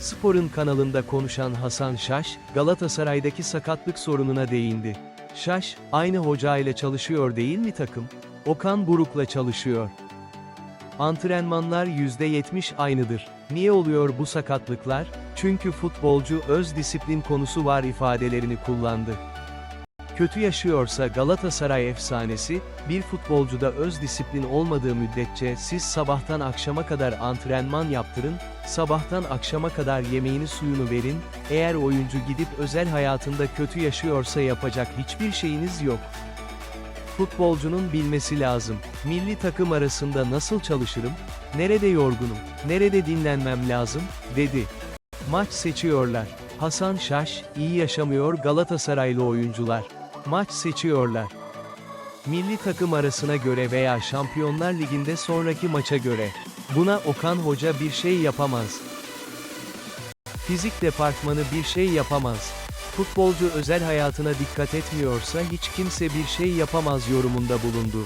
Spor'un kanalında konuşan Hasan Şaş, Galatasaray'daki sakatlık sorununa değindi. Şaş, aynı hoca ile çalışıyor değil mi takım? Okan Buruk'la çalışıyor. Antrenmanlar %70 aynıdır. Niye oluyor bu sakatlıklar? Çünkü futbolcu öz disiplin konusu var ifadelerini kullandı. Kötü yaşıyorsa Galatasaray efsanesi, bir futbolcuda öz disiplin olmadığı müddetçe siz sabahtan akşama kadar antrenman yaptırın, sabahtan akşama kadar yemeğini suyunu verin, eğer oyuncu gidip özel hayatında kötü yaşıyorsa yapacak hiçbir şeyiniz yok. Futbolcunun bilmesi lazım. Milli takım arasında nasıl çalışırım? Nerede yorgunum? Nerede dinlenmem lazım? dedi. Maç seçiyorlar. Hasan Şaş, iyi yaşamıyor Galatasaraylı oyuncular. Maç seçiyorlar. Milli takım arasına göre veya Şampiyonlar Ligi'nde sonraki maça göre. Buna Okan Hoca bir şey yapamaz. Fizik departmanı bir şey yapamaz. Futbolcu özel hayatına dikkat etmiyorsa hiç kimse bir şey yapamaz yorumunda bulundu.